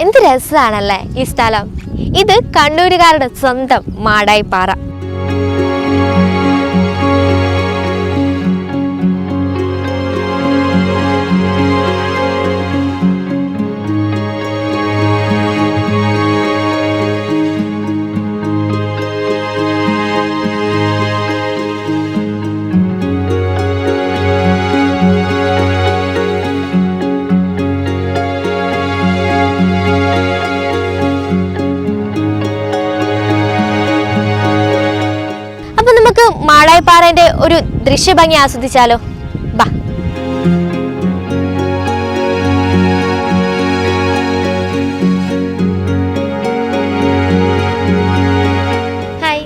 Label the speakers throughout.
Speaker 1: എന്ത് രസമാണല്ലേ ഈ സ്ഥലം? ഇത് കണ്ണൂരുകാരുടെ സ്വന്തം മാടായിപ്പാറ. നമുക്ക് മാടായിപ്പാറന്റെ ഒരു ദൃശ്യഭംഗി ആസ്വദിച്ചാലോ? ബാ. ഹായ്.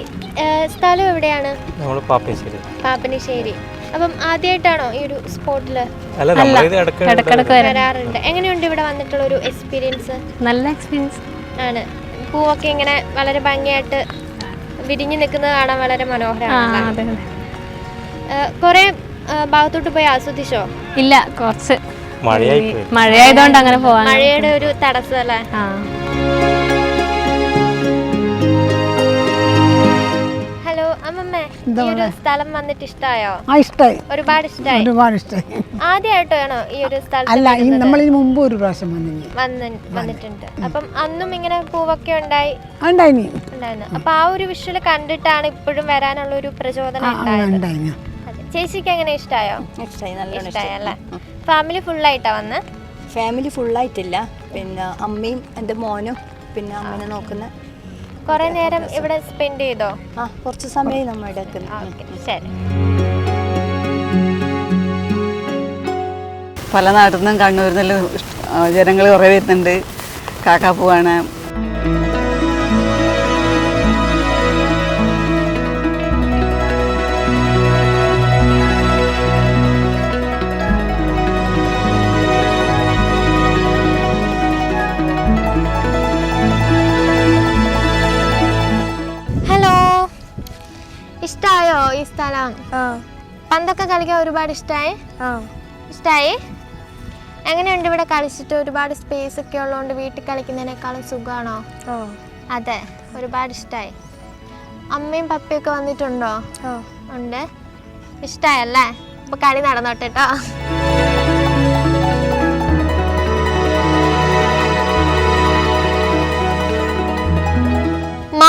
Speaker 1: സ്ഥലം എവിടെയാണ്?
Speaker 2: നമ്മൾ പാപ്പേശ്ശേരി
Speaker 1: പാപ്പനശ്ശേരി. അപ്പം ആദ്യമായിട്ടാണോ ഈ ഒരു സ്പോട്ടിൽ
Speaker 2: അല്ല നമ്മളിത് ഇടയ്ക്ക്
Speaker 3: ഇടക്കിടക്ക് വരാം
Speaker 1: വരാറുണ്ട്. എങ്ങനെയുണ്ട് ഇവിടെ വന്നിട്ടുള്ള ഒരു എക്സ്പീരിയൻസ്
Speaker 3: നല്ല എക്സ്പീരിയൻസ്
Speaker 1: ആണ്. പൂവൊക്കെ ഇങ്ങനെ വളരെ ഭംഗിയായിട്ട് വിരിഞ്ഞു നിൽക്കുന്നത് കാണാൻ വളരെ മനോഹരമാണ് കുറെ ഭാഗത്തോട്ട് പോയി ആസ്വദിച്ചോ?
Speaker 3: ഇല്ല കുറച്ച്.
Speaker 2: മഴയായി
Speaker 3: മഴയായതുകൊണ്ട് അങ്ങനെ പോവാൻ
Speaker 1: മഴയുടെ ഒരു തടസ്സം അല്ലേ? ഈ ഒരു സ്ഥലം വന്നിട്ട് ഇഷ്ടായോ?
Speaker 4: ആ ഇഷ്ടമായി
Speaker 1: ഒരുപാട് ഇഷ്ടായി.
Speaker 4: ഒരുപാട് ഇഷ്ടമായി
Speaker 1: ആദ്യമായിട്ടാണോ ഈ ഒരു സ്ഥലം
Speaker 4: അല്ല ഈ നമ്മളിന് മുമ്പ് ഒരു പ്രാവശ്യം വന്നിനി.
Speaker 1: വന്ന് വന്നിട്ടുണ്ട്. അപ്പം അന്നും ഇങ്ങനെ പൂവൊക്കെ ഉണ്ടായി?
Speaker 4: ഉണ്ടായിനി.
Speaker 1: ഉണ്ടായിരുന്നു. അപ്പൊ ആ ഒരു വിഷ്വൽ കണ്ടിട്ടാണ് ഇപ്പോഴും വരാനുള്ള ഒരു പ്രചോദനം ഉണ്ടായത്. ചേച്ചിക്ക് എങ്ങനെ ഇഷ്ടായോ?
Speaker 5: ഇഷ്ടമായി നല്ല
Speaker 1: ഇഷ്ടായി. അല്ലേ ഫാമിലി ഫുള്ളായിട്ടാ വന്ന്?
Speaker 5: ഫാമിലി ഫുള്ളായിട്ടില്ല. പിന്നെ അമ്മയും എന്റെ മോനും പിന്നെ അമ്മനെ നോക്കുന്ന
Speaker 1: കുറെ നേരം ഇവിടെ സ്പെൻഡ് ചെയ്തോ?
Speaker 5: ആ കുറച്ച് സമയം നമ്മൾ എടുക്കുന്നു
Speaker 1: ഓക്കെ ശരി.
Speaker 6: പല നാട്ടിൽ നിന്നും കണ്ണൂരിൽ നിന്നും ജനങ്ങൾ കുറേ വരുന്നുണ്ട്. കാക്കാപ്പൂ
Speaker 1: ഇഷ്ടായോ ഈ സ്ഥലം? പന്തൊക്കെ കളിക്കാൻ ഒരുപാട് ഇഷ്ടായി? ഇഷ്ടായി? എങ്ങനെയുണ്ട് ഇവിടെ കളിച്ചിട്ട്? ഒരുപാട് സ്പേസ് ഒക്കെ ഉള്ളതുകൊണ്ട് വീട്ടിൽ കളിക്കുന്നതിനേക്കാളും സുഖമാണോ അതെ ഒരുപാട് ഇഷ്ടായി. അമ്മയും പപ്പയൊക്കെ വന്നിട്ടുണ്ടോ? ഉണ്ട്. ഇഷ്ടായല്ലേ? അപ്പൊ കളി നടന്നോട്ടെ കേട്ടോ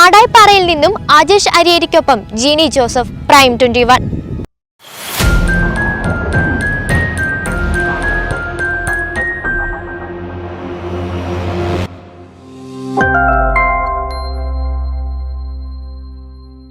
Speaker 1: മാടായിപ്പാറയിൽ നിന്നും ആജേഷ് അരിയരിക്കൊപ്പം ജീനി ജോസഫ് പ്രൈം ട്വന്റി